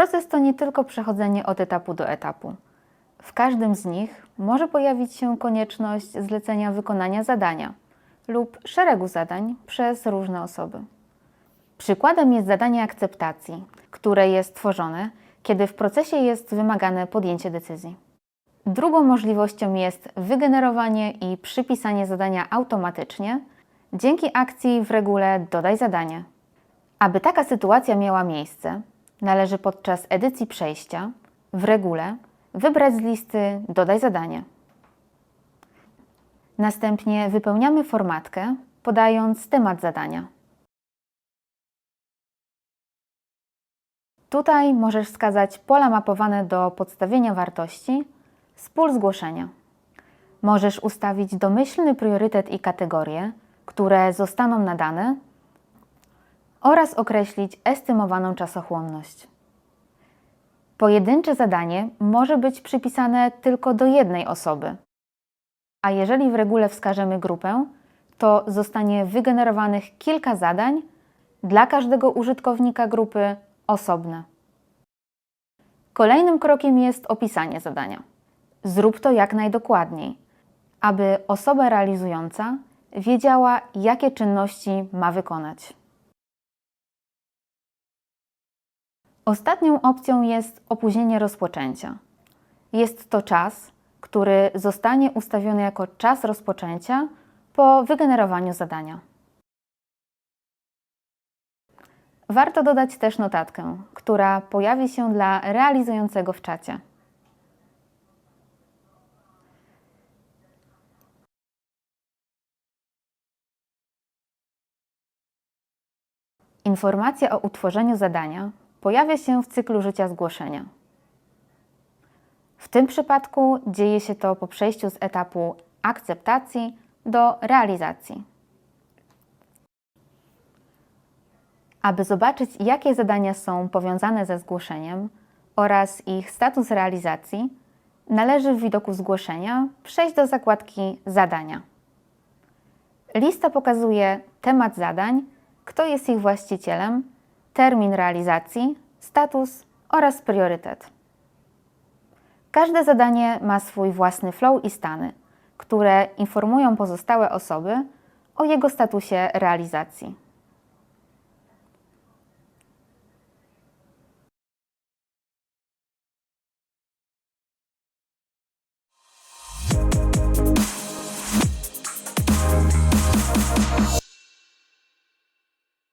Proces to nie tylko przechodzenie od etapu do etapu. W każdym z nich może pojawić się konieczność zlecenia wykonania zadania lub szeregu zadań przez różne osoby. Przykładem jest zadanie akceptacji, które jest tworzone, kiedy w procesie jest wymagane podjęcie decyzji. Drugą możliwością jest wygenerowanie i przypisanie zadania automatycznie dzięki akcji w regule Dodaj zadanie. Aby taka sytuacja miała miejsce, należy podczas edycji przejścia w regule wybrać z listy Dodaj zadanie. Następnie wypełniamy formatkę, podając temat zadania. Tutaj możesz wskazać pola mapowane do podstawienia wartości z pól zgłoszenia. Możesz ustawić domyślny priorytet i kategorie, które zostaną nadane oraz określić estymowaną czasochłonność. Pojedyncze zadanie może być przypisane tylko do jednej osoby, a jeżeli w regule wskażemy grupę, to zostanie wygenerowanych kilka zadań dla każdego użytkownika grupy osobne. Kolejnym krokiem jest opisanie zadania. Zrób to jak najdokładniej, aby osoba realizująca wiedziała, jakie czynności ma wykonać. Ostatnią opcją jest opóźnienie rozpoczęcia. Jest to czas, który zostanie ustawiony jako czas rozpoczęcia po wygenerowaniu zadania. Warto dodać też notatkę, która pojawi się dla realizującego w czacie. Informacja o utworzeniu zadania pojawia się w cyklu życia zgłoszenia. W tym przypadku dzieje się to po przejściu z etapu akceptacji do realizacji. Aby zobaczyć, jakie zadania są powiązane ze zgłoszeniem oraz ich status realizacji, należy w widoku zgłoszenia przejść do zakładki Zadania. Lista pokazuje temat zadań, kto jest ich właścicielem, termin realizacji, status oraz priorytet. Każde zadanie ma swój własny flow i stany, które informują pozostałe osoby o jego statusie realizacji.